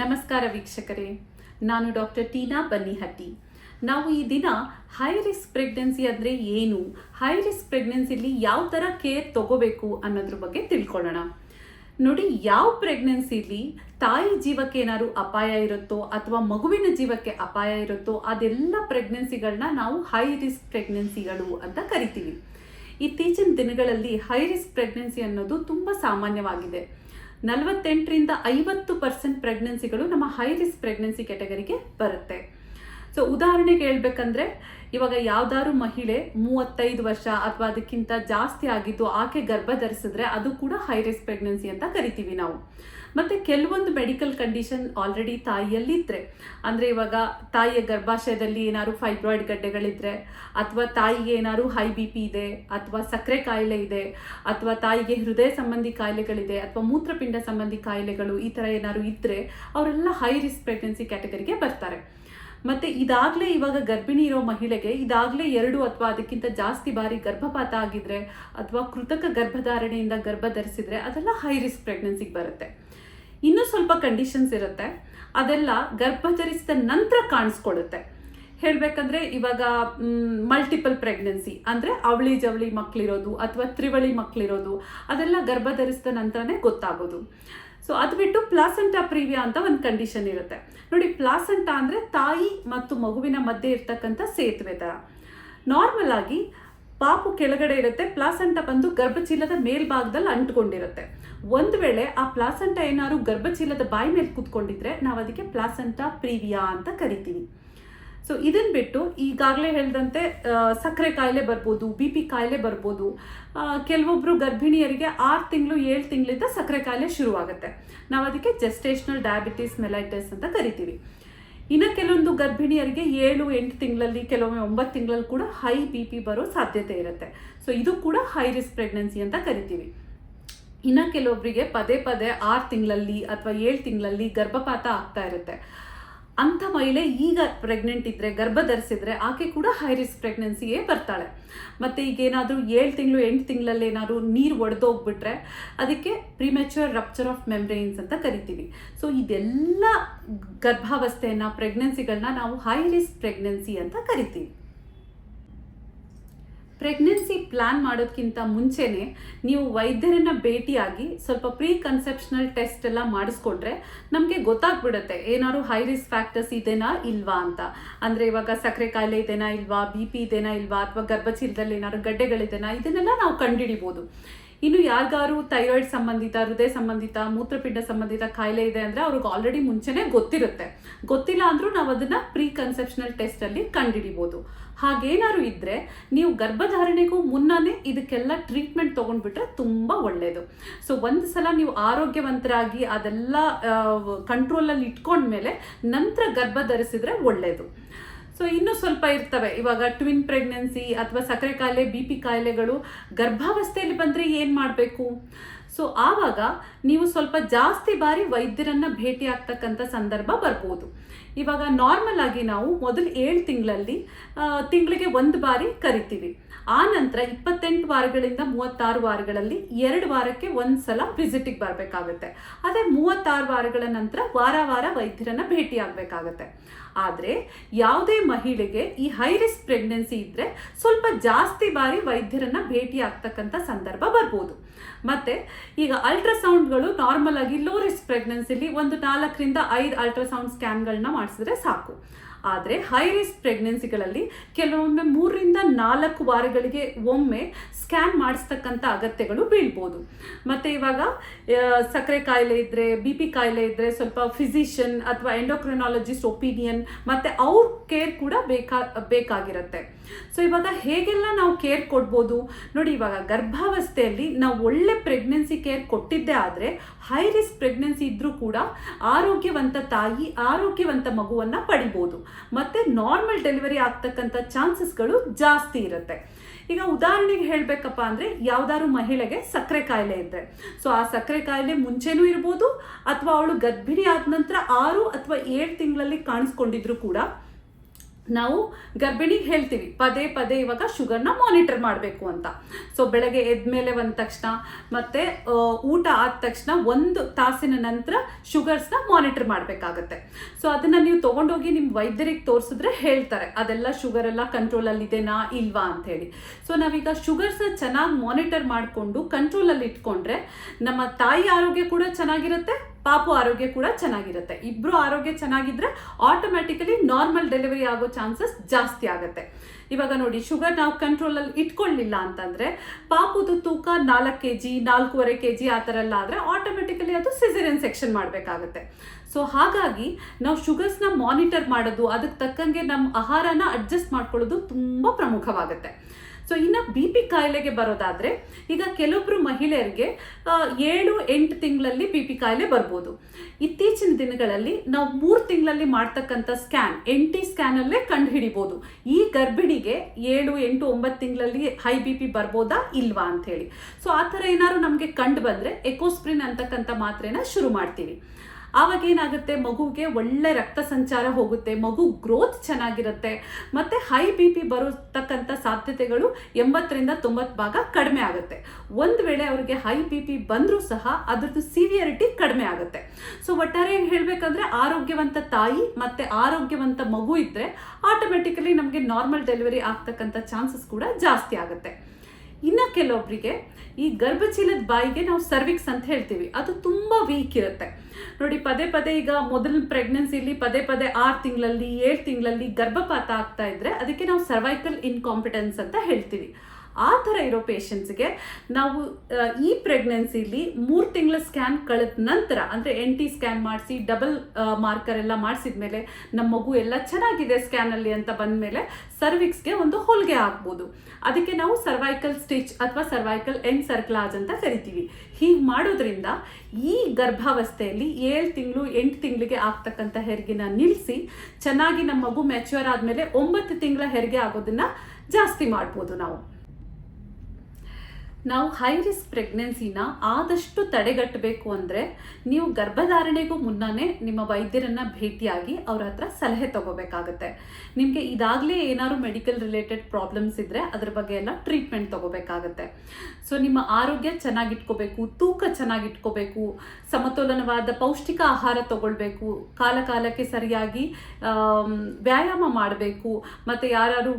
ನಮಸ್ಕಾರ ವೀಕ್ಷಕರೇ, ನಾನು ಡಾಕ್ಟರ್ ಟೀನಾ ಬನ್ನಿಹಟ್ಟಿ. ನಾವು ಈ ದಿನ ಹೈ ರಿಸ್ಕ್ ಪ್ರೆಗ್ನೆನ್ಸಿ ಅಂದರೆ ಏನು? ಹೈ ರಿಸ್ಕ್ ಪ್ರೆಗ್ನೆನ್ಸಿಲಿ ಯಾವ ಥರ ಕೇರ್ ತಗೋಬೇಕು ಅನ್ನೋದ್ರ ಬಗ್ಗೆ ತಿಳ್ಕೊಳ್ಳೋಣ. ನೋಡಿ, ಯಾವ ಪ್ರೆಗ್ನೆನ್ಸಿಲಿ ತಾಯಿ ಜೀವಕ್ಕೆ ಏನಾದ್ರು ಅಪಾಯ ಇರುತ್ತೋ ಅಥವಾ ಮಗುವಿನ ಜೀವಕ್ಕೆ ಅಪಾಯ ಇರುತ್ತೋ ಅದೆಲ್ಲ ಪ್ರೆಗ್ನೆನ್ಸಿಗಳನ್ನ ನಾವು ಹೈ ರಿಸ್ಕ್ ಪ್ರೆಗ್ನೆನ್ಸಿಗಳು ಅಂತ ಕರಿತೀವಿ. ಇತ್ತೀಚಿನ ದಿನಗಳಲ್ಲಿ ಹೈ ರಿಸ್ಕ್ ಪ್ರೆಗ್ನೆನ್ಸಿ ಅನ್ನೋದು ತುಂಬ ಸಾಮಾನ್ಯವಾಗಿದೆ. ನಲವತ್ತೆಂಟರಿಂದ ಐವತ್ತು ಪರ್ಸೆಂಟ್ ಪ್ರೆಗ್ನೆನ್ಸಿಗಳು ನಮ್ಮ ಹೈ ರಿಸ್ಕ್ ಪ್ರೆಗ್ನೆನ್ಸಿ ಕ್ಯಾಟಗರಿಗೆ ಬರುತ್ತೆ. ಸೊ ಉದಾಹರಣೆಗೆ ಹೇಳ್ಬೇಕಂದ್ರೆ ಇವಾಗ ಯಾವ್ದಾದ್ರು ಮಹಿಳೆ ಮೂವತ್ತೈದು ವರ್ಷ ಅಥವಾ ಅದಕ್ಕಿಂತ ಜಾಸ್ತಿ ಆಗಿದ್ದು ಆಕೆ ಗರ್ಭ ಧರಿಸಿದ್ರೆ ಅದು ಕೂಡ ಹೈ ರಿಸ್ಕ್ ಪ್ರೆಗ್ನೆನ್ಸಿ ಅಂತ ಕರಿತೀವಿ ನಾವು. ಮತ್ತೆ ಕೆಲವೊಂದು ಮೆಡಿಕಲ್ ಕಂಡೀಷನ್ ಆಲ್ರೆಡಿ ತಾಯಿಯಲ್ಲಿದ್ದರೆ ಅಂದರೆ ಇವಾಗ ತಾಯಿಯ ಗರ್ಭಾಶಯದಲ್ಲಿ ಏನಾದ್ರು ಫೈಬ್ರಾಯ್ಡ್ ಗಡ್ಡೆಗಳಿದ್ದರೆ ಅಥವಾ ತಾಯಿಗೆ ಏನಾದ್ರು ಹೈ ಬಿ ಪಿ ಇದೆ, ಅಥವಾ ಸಕ್ಕರೆ ಕಾಯಿಲೆ ಇದೆ, ಅಥವಾ ತಾಯಿಗೆ ಹೃದಯ ಸಂಬಂಧಿ ಕಾಯಿಲೆಗಳಿದೆ, ಅಥವಾ ಮೂತ್ರಪಿಂಡ ಸಂಬಂಧಿ ಕಾಯಿಲೆಗಳು ಈ ಥರ ಏನಾದ್ರು ಇದ್ದರೆ ಅವರೆಲ್ಲ ಹೈ ರಿಸ್ಕ್ ಪ್ರೆಗ್ನೆನ್ಸಿ ಕ್ಯಾಟಗರಿಗೆ ಬರ್ತಾರೆ. ಮತ್ತೆ ಇದಾಗಲೇ ಇವಾಗ ಗರ್ಭಿಣಿ ಇರೋ ಮಹಿಳೆಗೆ ಇದಾಗಲೇ ಎರಡು ಅಥವಾ ಅದಕ್ಕಿಂತ ಜಾಸ್ತಿ ಬಾರಿ ಗರ್ಭಪಾತ ಆಗಿದ್ರೆ, ಅಥವಾ ಕೃತಕ ಗರ್ಭಧಾರಣೆಯಿಂದ ಗರ್ಭ ಧರಿಸಿದ್ರೆ ಅದೆಲ್ಲ ಹೈ ರಿಸ್ಕ್ ಪ್ರೆಗ್ನೆನ್ಸಿಗೆ ಬರುತ್ತೆ. ಇನ್ನೂ ಸ್ವಲ್ಪ ಕಂಡೀಷನ್ಸ್ ಇರುತ್ತೆ. ಅದೆಲ್ಲ ಗರ್ಭ ಧರಿಸಿದ ನಂತರ ಕಾಣಿಸ್ಕೊಳ್ಳುತ್ತೆ ಹೇಳಬೇಕಂದ್ರೆ ಇವಾಗ ಮಲ್ಟಿಪಲ್ ಪ್ರೆಗ್ನೆನ್ಸಿ ಅಂದರೆ ಅವಳಿ ಜವಳಿ ಮಕ್ಕಳಿರೋದು ಅಥವಾ ತ್ರಿವಳಿ ಮಕ್ಕಳಿರೋದು ಅದೆಲ್ಲ ಗರ್ಭ ಧರಿಸಿದ ನಂತರನೇ ಗೊತ್ತಾಗೋದು. ಸೊ ಅದು ಬಿಟ್ಟು ಪ್ಲಾಸೆಂಟ ಪ್ರೀವಿಯಾ ಅಂತ ಒಂದು ಕಂಡೀಷನ್ ಇರುತ್ತೆ. ನೋಡಿ ಪ್ಲಾಸೆಂಟ ಅಂದರೆ ತಾಯಿ ಮತ್ತು ಮಗುವಿನ ಮಧ್ಯೆ ಇರ್ತಕ್ಕಂಥ ಸೇತುವೆ ಥರ ನಾರ್ಮಲ್ ಆಗಿ ಪಾಪು ಕೆಳಗಡೆ ಇರುತ್ತೆ ಪ್ಲಾಸೆಂಟ ಬಂದು ಗರ್ಭಚೀಲದ ಮೇಲ್ಭಾಗದಲ್ಲಿ ಅಂಟ್ಕೊಂಡಿರುತ್ತೆ. ಒಂದು ವೇಳೆ ಆ ಪ್ಲಾಸಂಟ ಏನಾದ್ರು ಗರ್ಭಚೀಲದ ಬಾಯಿ ಮೇಲೆ ಕೂತ್ಕೊಂಡಿದ್ರೆ ನಾವು ಅದಕ್ಕೆ ಪ್ಲಾಸೆಂಟಾ ಪ್ರೀವಿಯಾ ಅಂತ ಕರಿತೀವಿ. ಸೊ ಇದನ್ನು ಬಿಟ್ಟು ಈಗಾಗಲೇ ಹೇಳಿದಂತೆ ಸಕ್ಕರೆ ಕಾಯಿಲೆ ಬರ್ಬೋದು, ಬಿ ಪಿ ಕಾಯಿಲೆ ಬರ್ಬೋದು ಕೆಲವೊಬ್ಬರು ಗರ್ಭಿಣಿಯರಿಗೆ ಆರು ತಿಂಗಳು, ಏಳು ತಿಂಗಳಿಂದ ಸಕ್ಕರೆ ಕಾಯಿಲೆ ಶುರುವಾಗುತ್ತೆ. ನಾವು ಅದಕ್ಕೆ ಜೆಸ್ಟೇಷನಲ್ ಡಯಾಬಿಟಿಸ್ ಮೆಲೈಟಿಸ್ ಅಂತ ಕರಿತೀವಿ. ಇನ್ನು ಕೆಲವೊಂದು ಗರ್ಭಿಣಿಯರಿಗೆ ಏಳು, ಎಂಟು ತಿಂಗಳಲ್ಲಿ, ಕೆಲವೊಮ್ಮೆ ಒಂಬತ್ತು ತಿಂಗಳಲ್ಲಿ ಕೂಡ ಹೈ ಬಿ ಪಿ ಬರೋ ಸಾಧ್ಯತೆ ಇರುತ್ತೆ. ಸೊ ಇದು ಕೂಡ ಹೈ ರಿಸ್ಕ್ ಪ್ರೆಗ್ನೆನ್ಸಿ ಅಂತ ಕರಿತೀವಿ. ಇನ್ನು ಕೆಲವೊಬ್ಬರಿಗೆ ಪದೇ ಪದೇ ಆರು ತಿಂಗಳಲ್ಲಿ ಅಥವಾ ಏಳು ತಿಂಗಳಲ್ಲಿ ಗರ್ಭಪಾತ ಆಗ್ತಾ ಇರುತ್ತೆ. ಅಂಥ ಮಹಿಳೆ ಈಗ ಪ್ರೆಗ್ನೆಂಟ್ ಇದ್ದರೆ ಗರ್ಭ ಧರಿಸಿದ್ರೆ ಆಕೆ ಕೂಡ ಹೈ ರಿಸ್ಕ್ ಪ್ರೆಗ್ನೆನ್ಸಿಯೇ ಬರ್ತಾಳೆ. ಮತ್ತು ಈಗ ಏನಾದರೂ ಏಳು ತಿಂಗಳು, ಎಂಟು ತಿಂಗಳಲ್ಲಿ ಏನಾದರೂ ನೀರು ಒಡೆದೋಗ್ಬಿಟ್ರೆ ಅದಕ್ಕೆ ಪ್ರಿಮೆಚ್ಯೂರ್ ರಪ್ಚರ್ ಆಫ್ ಮೆಮ್ರೈನ್ಸ್ ಅಂತ ಕರಿತೀವಿ. ಸೊ ಇದೆಲ್ಲ ಗರ್ಭಾವಸ್ಥೆಯನ್ನು ಪ್ರೆಗ್ನೆನ್ಸಿಗಳನ್ನ ನಾವು ಹೈ ರಿಸ್ಕ್ ಪ್ರೆಗ್ನೆನ್ಸಿ ಅಂತ ಕರಿತೀವಿ. ಪ್ರೆಗ್ನೆನ್ಸಿ ಪ್ಲಾನ್ ಮಾಡೋದಕ್ಕಿಂತ ಮುಂಚೆನೆ ನೀವು ವೈದ್ಯರನ್ನ ಭೇಟಿಯಾಗಿ ಸ್ವಲ್ಪ ಪ್ರೀ ಕನ್ಸೆಪ್ಷನಲ್ ಟೆಸ್ಟ್ ಎಲ್ಲ ಮಾಡಿಸ್ಕೊಂಡ್ರೆ ನಮಗೆ ಗೊತ್ತಾಗ್ಬಿಡುತ್ತೆ, ಏನಾದ್ರು ಹೈ ರಿಸ್ಕ್ ಫ್ಯಾಕ್ಟರ್ಸ್ ಇದೆನಾ ಇಲ್ವಾ ಅಂತ. ಅಂದರೆ ಇವಾಗ ಸಕ್ಕರೆ ಕಾಯಿಲೆ ಇದೆನಾ ಇಲ್ವಾ ಬಿ ಪಿ ಇದೆನಾ ಇಲ್ವಾ, ಅಥವಾ ಗರ್ಭಚೀಲದಲ್ಲಿ ಏನಾದ್ರು ಗಡ್ಡೆಗಳಿದೆನಾ, ಇದನ್ನೆಲ್ಲ ನಾವು ಕಂಡುಹಿಡಿಬೋದು. ಇನ್ನು ಯಾರಿಗಾರು ಥೈರಾಯ್ಡ್ ಸಂಬಂಧಿತ, ಹೃದಯ ಸಂಬಂಧಿತ, ಮೂತ್ರಪಿಂಡ ಸಂಬಂಧಿತ ಕಾಯಿಲೆ ಇದೆ ಅಂದರೆ ಅವ್ರಿಗೆ ಆಲ್ರೆಡಿ ಮುಂಚೆನೇ ಗೊತ್ತಿರುತ್ತೆ. ಗೊತ್ತಿಲ್ಲ ಅಂದರೂ ನಾವು ಅದನ್ನು ಪ್ರೀ ಕನ್ಸೆಪ್ಷನಲ್ ಟೆಸ್ಟಲ್ಲಿ ಕಂಡುಹಿಡಿಬೋದು ಹಾಗೇನಾದ್ರು ಇದ್ದರೆ ನೀವು ಗರ್ಭಧಾರಣೆಗೂ ಮುನ್ನನೇ ಇದಕ್ಕೆಲ್ಲ ಟ್ರೀಟ್ಮೆಂಟ್ ತೊಗೊಂಡ್ಬಿಟ್ರೆ ತುಂಬ ಒಳ್ಳೆಯದು ಸೊ ಒಂದು ಸಲ ನೀವು ಆರೋಗ್ಯವಂತರಾಗಿ ಅದೆಲ್ಲ ಕಂಟ್ರೋಲಲ್ಲಿ ಇಟ್ಕೊಂಡ್ಮೇಲೆ ನಂತರ ಗರ್ಭ ಧರಿಸಿದ್ರೆ ಒಳ್ಳೆಯದು ಸೊ ಇನ್ನೂ ಸ್ವಲ್ಪ ಇರ್ತವೆ. ಇವಾಗ ಟ್ವಿನ್ ಪ್ರೆಗ್ನೆನ್ಸಿ ಅಥವಾ ಸಕ್ಕರೆ ಕಾಯಿಲೆ ಬಿ ಪಿ ಕಾಯಿಲೆಗಳು ಗರ್ಭಾವಸ್ಥೆಯಲ್ಲಿ ಬಂದರೆ ಏನು ಮಾಡಬೇಕು? ಸೊ ಆವಾಗ ನೀವು ಸ್ವಲ್ಪ ಜಾಸ್ತಿ ಬಾರಿ ವೈದ್ಯರನ್ನ ಭೇಟಿ ಆಗ್ತಕ್ಕಂಥ ಸಂದರ್ಭ ಬರ್ಬೋದು. ಇವಾಗ ನಾರ್ಮಲ್ ಆಗಿ ನಾವು ಮೊದಲು ಏಳು ತಿಂಗಳಲ್ಲಿ ತಿಂಗಳಿಗೆ ಒಂದು ಬಾರಿ ಕರಿತೀವಿ. ಆ ನಂತರ ಇಪ್ಪತ್ತೆಂಟು ವಾರಗಳಿಂದ ಮೂವತ್ತಾರು ವಾರಗಳಲ್ಲಿ ಎರಡು ವಾರಕ್ಕೆ ಒಂದು ಸಲ ವಿಸಿಟಿಗೆ ಬರಬೇಕಾಗುತ್ತೆ. ಅದೇ ಮೂವತ್ತಾರು ವಾರಗಳ ನಂತರ ವಾರ ವಾರ ವೈದ್ಯರನ್ನ ಭೇಟಿ ಆಗಬೇಕಾಗತ್ತೆ ಆದರೆ ಯಾವುದೇ ಮಹಿಳೆಗೆ ಈ ಹೈ ರಿಸ್ಕ್ ಪ್ರೆಗ್ನೆನ್ಸಿ ಇದ್ದರೆ ಸ್ವಲ್ಪ ಜಾಸ್ತಿ ಬಾರಿ ವೈದ್ಯರನ್ನ ಭೇಟಿ ಆಗ್ತಕ್ಕಂಥ ಸಂದರ್ಭ ಬರ್ಬೋದು. ಮತ್ತೆ ಈಗ ಅಲ್ಟ್ರಾಸೌಂಡ್ಗಳು ನಾರ್ಮಲ್ ಆಗಿ ಲೋ ರಿಸ್ಕ್ ಪ್ರೆಗ್ನೆನ್ಸಿಲಿ ಒಂದು ನಾಲ್ಕರಿಂದ ಐದು ಅಲ್ಟ್ರಾಸೌಂಡ್ ಸ್ಕ್ಯಾನ್ಗಳನ್ನ ಮಾಡಿಸಿದ್ರೆ ಸಾಕು. ಆದರೆ ಹೈ ರಿಸ್ಕ್ ಪ್ರೆಗ್ನೆನ್ಸಿಗಳಲ್ಲಿ ಕೆಲವೊಮ್ಮೆ ಮೂರರಿಂದ ನಾಲ್ಕು ವಾರಗಳಿಗೆ ಒಮ್ಮೆ ಸ್ಕ್ಯಾನ್ ಮಾಡಿಸ್ತಕ್ಕಂಥ ಅಗತ್ಯಗಳು ಬೀಳ್ಬೋದು. ಮತ್ತು ಇವಾಗ ಸಕ್ಕರೆ ಕಾಯಿಲೆ ಇದ್ದರೆ ಬಿ ಪಿ ಕಾಯಿಲೆ ಇದ್ದರೆ ಸ್ವಲ್ಪ ಫಿಸಿಷಿಯನ್ ಅಥವಾ ಎಂಡೋಕ್ರೊನಾಲಜಿಸ್ಟ್ ಒಪಿನಿಯನ್ ಮತ್ತು ಅವ್ರ ಕೇರ್ ಕೂಡ ಬೇಕಾ, ಬೇಕಾಗಿರುತ್ತೆ. ಸೊ ಇವಾಗ ಹೇಗೆಲ್ಲ ನಾವು ಕೇರ್ ಕೊಡ್ಬೋದು? ನೋಡಿ, ಇವಾಗ ಗರ್ಭಾವಸ್ಥೆಯಲ್ಲಿ ನಾವು ಒಳ್ಳೆ ಪ್ರೆಗ್ನೆನ್ಸಿ ಕೇರ್ ಕೊಟ್ಟಿದ್ದೆ ಆದರೆ ಹೈ ರಿಸ್ಕ್ ಪ್ರೆಗ್ನೆನ್ಸಿ ಇದ್ದರೂ ಕೂಡ ಆರೋಗ್ಯವಂತ ತಾಯಿ, ಆರೋಗ್ಯವಂತ ಮಗುವನ್ನು ಪಡಿಬೋದು. ಮತ್ತು ನಾರ್ಮಲ್ ಡೆಲಿವರಿ ಆಗ್ತಕ್ಕಂಥ ಚಾನ್ಸಸ್ಗಳು ಜಾಸ್ತಿ ಇರುತ್ತೆ. ಈಗ ಉದಾಹರಣೆಗೆ ಹೇಳಬೇಕಪ್ಪ ಅಂದರೆ ಯಾವ್ದಾದ್ರು ಮಹಿಳೆಗೆ ಸಕ್ಕರೆ ಕಾಯಿಲೆ ಇದ್ದರೆ ಸೊ ಆ ಸಕ್ಕರೆ ಕಾಯಿಲೆ ಮುಂಚೆನೂ ಇರ್ಬೋದು, ಅಥವಾ ಅವಳು ಗರ್ಭಿಣಿ ಆದ ನಂತರ ಆರು ಅಥವಾ ಏಳು ತಿಂಗಳಲ್ಲಿ ಕಾಣಿಸ್ಕೊಂಡಿದ್ರು ಕೂಡ ನಾವು ಗರ್ಭಿಣಿಗೆ ಹೇಳ್ತೀವಿ, ಪದೇ ಪದೇ ಇವಾಗ ಶುಗರ್ನ ಮಾನಿಟರ್ ಮಾಡಬೇಕು ಅಂತ. ಸೊ ಬೆಳಗ್ಗೆ ಎದ್ದ ಮೇಲೆ ಬಂದ ತಕ್ಷಣ ಮತ್ತೆ ಊಟ ಆದ ತಕ್ಷಣ ಒಂದು ತಾಸಿನ ನಂತರ ಶುಗರ್ಸ್ನ ಮಾನಿಟರ್ ಮಾಡಬೇಕಾಗತ್ತೆ. ಸೊ ಅದನ್ನ ನೀವು ತೊಗೊಂಡೋಗಿ ನಿಮ್ಮ ವೈದ್ಯರಿಗೆ ತೋರಿಸಿದ್ರೆ ಹೇಳ್ತಾರೆ, ಅದೆಲ್ಲ ಶುಗರ್ ಎಲ್ಲ ಕಂಟ್ರೋಲಲ್ಲಿದೆನಾ ಇಲ್ವಾ ಅಂತ ಹೇಳಿ ಸೊ ನಾವೀಗ ಶುಗರ್ಸ್ನ ಚೆನ್ನಾಗಿ ಮಾನಿಟರ್ ಮಾಡಿಕೊಂಡು ಕಂಟ್ರೋಲಲ್ಲಿ ಇಟ್ಕೊಂಡ್ರೆ ನಮ್ಮ ತಾಯಿ ಆರೋಗ್ಯ ಕೂಡ ಚೆನ್ನಾಗಿರುತ್ತೆ ಪಾಪು ಆರೋಗ್ಯ ಕೂಡ ಚೆನ್ನಾಗಿರುತ್ತೆ. ಇಬ್ರು ಆರೋಗ್ಯ ಚೆನ್ನಾಗಿದ್ರೆ ಆಟೋಮ್ಯಾಟಿಕಲಿ ನಾರ್ಮಲ್ ಡೆಲಿವರಿ ಆಗೋ ಚಾನ್ಸಸ್ ಜಾಸ್ತಿ ಆಗುತ್ತೆ. ಇವಾಗ ನೋಡಿ ಶುಗರ್ ನಾವು ಕಂಟ್ರೋಲಲ್ಲಿ ಇಟ್ಕೊಳ್ಳಿಲ್ಲ ಅಂತಂದ್ರೆ ಪಾಪುದು ತೂಕ ನಾಲ್ಕು ಕೆ ಜಿ ನಾಲ್ಕೂವರೆ ಕೆ ಜಿ ಆ ಥರ ಎಲ್ಲ ಆದರೆ ಆಟೋಮೆಟಿಕಲಿ ಅದು ಸಿಸರಿಯನ್ ಸೆಕ್ಷನ್ ಮಾಡಬೇಕಾಗುತ್ತೆ. ಸೊ ಹಾಗಾಗಿ ನಾವು ಶುಗರ್ಸ್ನ ಮಾನಿಟರ್ ಮಾಡೋದು, ಅದಕ್ಕೆ ತಕ್ಕಂಗೆ ನಮ್ಮ ಆಹಾರನ ಅಡ್ಜಸ್ಟ್ ಮಾಡ್ಕೊಳ್ಳೋದು ತುಂಬ ಪ್ರಮುಖವಾಗುತ್ತೆ. ಸೊ ಇನ್ನು ಬಿ ಪಿ ಕಾಯಿಲೆಗೆ ಬರೋದಾದ್ರೆ, ಈಗ ಕೆಲವೊಬ್ಬರು ಮಹಿಳೆಯರಿಗೆ ಏಳು, ಎಂಟು ತಿಂಗಳಲ್ಲಿ ಬಿ ಪಿ ಕಾಯಿಲೆ ಬರ್ಬೋದು. ಇತ್ತೀಚಿನ ದಿನಗಳಲ್ಲಿ ನಾವು ಮೂರು ತಿಂಗಳಲ್ಲಿ ಮಾಡ್ತಕ್ಕಂಥ ಸ್ಕ್ಯಾನ್ ಎನ್ ಟಿ ಸ್ಕ್ಯಾನಲ್ಲೇ ಕಂಡು ಹಿಡಿಬೋದು ಈ ಗರ್ಭಿಣಿಗೆ ಏಳು, ಎಂಟು, ಒಂಬತ್ತು ತಿಂಗಳಲ್ಲಿ ಹೈ ಬಿ ಪಿ ಬರ್ಬೋದಾ ಇಲ್ವಾ ಅಂತ ಹೇಳಿ ಸೊ ಆ ಥರ ಏನಾದ್ರು ನಮಗೆ ಕಂಡು ಬಂದರೆ ಎಕೋಸ್ಪ್ರಿನ್ ಅಂತಕ್ಕಂಥ ಮಾತ್ರೆನ ಶುರು ಮಾಡ್ತೀವಿ. ಆವಾಗ ಏನಾಗುತ್ತೆ ಮಗುಗೆ ಒಳ್ಳೆ ರಕ್ತ ಸಂಚಾರ ಹೋಗುತ್ತೆ. ಮಗು ಗ್ರೋತ್ ಚೆನ್ನಾಗಿರುತ್ತೆ. ಮತ್ತೆ ಹೈ ಬಿ ಪಿ ಬರತಕ್ಕಂಥ ಸಾಧ್ಯತೆಗಳು ಎಂಬತ್ತರಿಂದ ತೊಂಬತ್ತು ಭಾಗ ಕಡಿಮೆ ಆಗುತ್ತೆ. ಒಂದು ವೇಳೆ ಅವರಿಗೆ ಹೈ ಬಿ ಪಿ ಬಂದರೂ ಸಹ ಅದರದ್ದು ಸಿವಿಯರಿಟಿ ಕಡಿಮೆ ಆಗುತ್ತೆ. ಸೊ ಒಟ್ಟಾರೆ ಹೇಳಬೇಕಂದ್ರೆ ಆರೋಗ್ಯವಂತ ತಾಯಿ ಮತ್ತೆ ಆರೋಗ್ಯವಂತ ಮಗು ಇದ್ದರೆ ಆಟೋಮೆಟಿಕಲಿ ನಮಗೆ ನಾರ್ಮಲ್ ಡೆಲಿವರಿ ಆಗ್ತಕ್ಕಂಥ ಚಾನ್ಸಸ್ ಕೂಡ ಜಾಸ್ತಿ ಆಗುತ್ತೆ. ಇನ್ನು ಕೆಲವೊಬ್ಬರಿಗೆ ಈ ಗರ್ಭಚೀಲದ ಬಾಯಿಗೆ ನಾವು ಸರ್ವಿಕ್ಸ್ ಅಂತ ಹೇಳ್ತೀವಿ. ಅದು ತುಂಬ ವೀಕ್ ಇರುತ್ತೆ. ನೋಡಿ, ಪದೇ ಪದೇ ಈಗ ಮೊದಲ ಪ್ರೆಗ್ನೆನ್ಸಿಲಿ ಪದೇ ಪದೇ ಆರು ತಿಂಗಳಲ್ಲಿ, ಏಳು ತಿಂಗಳಲ್ಲಿ ಗರ್ಭಪಾತ ಆಗ್ತಾ ಇದ್ರೆ ಅದಕ್ಕೆ ನಾವು ಸರ್ವೈಕಲ್ ಇನ್ಕಾಂಪಿಟೆನ್ಸ್ ಅಂತ ಹೇಳ್ತೀವಿ. ಆ ಥರ ಇರೋ ಪೇಷಂಟ್ಸ್ಗೆ ನಾವು ಈ ಪ್ರೆಗ್ನೆನ್ಸಿಲಿ ಮೂರು ತಿಂಗಳ ಸ್ಕ್ಯಾನ್ ಕಳೆದ ನಂತರ, ಅಂದರೆ ಎನ್ ಟಿ ಸ್ಕ್ಯಾನ್ ಮಾಡಿಸಿ ಡಬಲ್ ಮಾರ್ಕರ್ ಎಲ್ಲ ಮಾಡಿಸಿದ್ಮೇಲೆ ನಮ್ಮ ಮಗು ಎಲ್ಲ ಚೆನ್ನಾಗಿದೆ ಸ್ಕ್ಯಾನಲ್ಲಿ ಅಂತ ಬಂದ ಮೇಲೆ ಸರ್ವಿಕ್ಸ್ಗೆ ಒಂದು ಹೊಲಿಗೆ ಹಾಕ್ಬೋದು. ಅದಕ್ಕೆ ನಾವು ಸರ್ವೈಕಲ್ ಸ್ಟಿಚ್ ಅಥವಾ ಸರ್ವೈಕಲ್ ಎನ್ ಸರ್ಕ್ಲಾಜ್ ಅಂತ ಕರಿತೀವಿ. ಹೀಗೆ ಮಾಡೋದ್ರಿಂದ ಈ ಗರ್ಭಾವಸ್ಥೆಯಲ್ಲಿ ಏಳು ತಿಂಗಳು, ಎಂಟು ತಿಂಗಳಿಗೆ ಆಗ್ತಕ್ಕಂಥ ಹೆರಿಗೆನ ನಿಲ್ಲಿಸಿ ಚೆನ್ನಾಗಿ ನಮ್ಮ ಮಗು ಮೆಚ್ಯೂರ್ ಆದಮೇಲೆ ಒಂಬತ್ತು ತಿಂಗಳ ಹೆರಿಗೆ ಆಗೋದನ್ನು ಜಾಸ್ತಿ ಮಾಡ್ಬೋದು ನಾವು. ನಾವು ಹೈ ರಿಸ್ಕ್ ಪ್ರೆಗ್ನೆನ್ಸಿನ ಆದಷ್ಟು ತಡೆಗಟ್ಟಬೇಕು ಅಂದರೆ ನೀವು ಗರ್ಭಧಾರಣೆಗೂ ಮುನ್ನನೇ ನಿಮ್ಮ ವೈದ್ಯರನ್ನು ಭೇಟಿಯಾಗಿ ಅವ್ರ ಹತ್ರ ಸಲಹೆ ತಗೋಬೇಕಾಗತ್ತೆ. ನಿಮಗೆ ಇದಾಗಲೇ ಏನಾದ್ರು ಮೆಡಿಕಲ್ ರಿಲೇಟೆಡ್ ಪ್ರಾಬ್ಲಮ್ಸ್ ಇದ್ದರೆ ಅದ್ರ ಬಗ್ಗೆ ಎಲ್ಲ ಟ್ರೀಟ್ಮೆಂಟ್ ತಗೋಬೇಕಾಗತ್ತೆ. ಸೊ ನಿಮ್ಮ ಆರೋಗ್ಯ ಚೆನ್ನಾಗಿಟ್ಕೋಬೇಕು, ತೂಕ ಚೆನ್ನಾಗಿಟ್ಕೋಬೇಕು, ಸಮತೋಲನವಾದ ಪೌಷ್ಟಿಕ ಆಹಾರ ತಗೊಳ್ಬೇಕು, ಕಾಲ ಕಾಲಕ್ಕೆ ಸರಿಯಾಗಿ ವ್ಯಾಯಾಮ ಮಾಡಬೇಕು, ಮತ್ತು ಯಾರು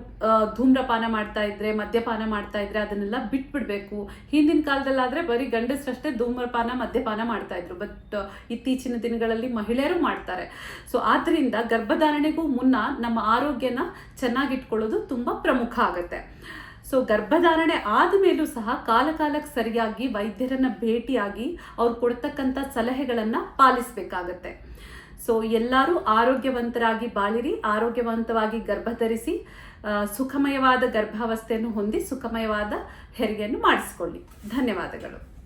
ಧೂಮ್ರಪಾನ ಮಾಡ್ತಾ ಇದ್ದರೆ ಮದ್ಯಪಾನ ಮಾಡ್ತಾ ಇದ್ದರೆ ಅದನ್ನೆಲ್ಲ ಬಿಟ್ಬಿಡ್ಬೇಕು. ಹಿಂದಿನ ಕಾಲದಲ್ಲಾದರೆ ಬರೀ ಗಂಡಸರಷ್ಟೇ ಧೂಮ್ರಪಾನ, ಮದ್ಯಪಾನ ಮಾಡ್ತಾ ಇದ್ರು. ಬಟ್ ಇತ್ತೀಚಿನ ದಿನಗಳಲ್ಲಿ ಮಹಿಳೆಯರು ಮಾಡ್ತಾರೆ. ಸೊ ಆದ್ದರಿಂದ ಗರ್ಭಧಾರಣೆಗೂ ಮುನ್ನ ನಮ್ಮ ಆರೋಗ್ಯನ ಚೆನ್ನಾಗಿಟ್ಕೊಳ್ಳೋದು ತುಂಬ ಪ್ರಮುಖ ಆಗುತ್ತೆ. ಸೊ ಗರ್ಭಧಾರಣೆ ಆದಮೇಲೂ ಸಹ ಕಾಲಕಾಲಕ್ಕೆ ಸರಿಯಾಗಿ ವೈದ್ಯರನ್ನ ಭೇಟಿಯಾಗಿ ಅವ್ರು ಕೊಡ್ತಕ್ಕಂಥ ಸಲಹೆಗಳನ್ನು ಪಾಲಿಸಬೇಕಾಗತ್ತೆ. ಸೊ ಎಲ್ಲರೂ ಆರೋಗ್ಯವಂತರಾಗಿ ಬಾಳಿರಿ, ಆರೋಗ್ಯವಂತವಾಗಿ ಗರ್ಭಧರಿಸಿ ಸುಖಮಯವಾದ ಗರ್ಭಾವಸ್ಥೆಯನ್ನು ಹೊಂದಿ ಸುಖಮಯವಾದ ಹೆರಿಗೆಯನ್ನು ಮಾಡಿಸ್ಕೊಳ್ಳಿ. ಧನ್ಯವಾದಗಳು.